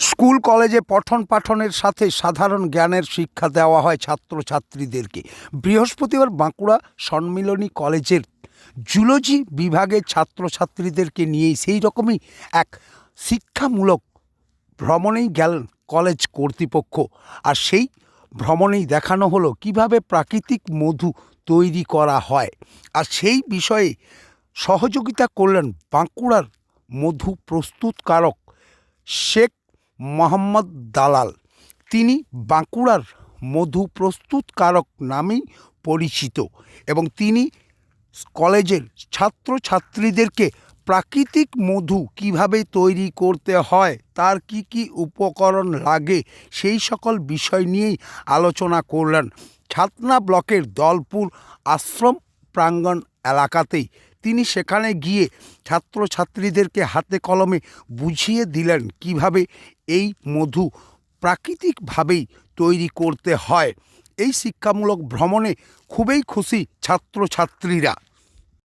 School, কলেজে পঠন পাঠনের সাথে সাধারণ জ্ঞানের শিক্ষা দেওয়া হয় ছাত্রছাত্রীদেরকে। বৃহস্পতিবার বাঁকুড়া সম্মিলনী কলেজের জুলজি বিভাগের ছাত্রছাত্রীদেরকে নিয়েই সেই রকমই এক শিক্ষামূলক ভ্রমণেই গেলেন কলেজ কর্তৃপক্ষ। আর সেই ভ্রমণেই দেখানো হলো কীভাবে প্রাকৃতিক মধু তৈরি করা হয়। আর সেই বিষয়ে সহযোগিতা করলেন বাঁকুড়ার মধু প্রস্তুতকারক শেখ মোহাম্মদ দালাল। তিনি বাঁকুড়ার মধু প্রস্তুতকারক নামেই পরিচিত এবং তিনি কলেজের ছাত্রছাত্রীদেরকে প্রাকৃতিক মধু কীভাবে তৈরি করতে হয়, তার কি কি উপকরণ লাগে, সেই সকল বিষয় নিয়েই আলোচনা করলেন। ছাতনা ব্লকের দলপুর আশ্রম প্রাঙ্গণ এলাকাতেই তিনি সেখানে গিয়ে ছাত্রছাত্রীদেরকে হাতে কলমে বুঝিয়ে দিলেন কীভাবে এই মধু প্রাকৃতিকভাবেই তৈরি করতে হয়। এই শিক্ষামূলক ভ্রমণে খুবই খুশি ছাত্রছাত্রীরা।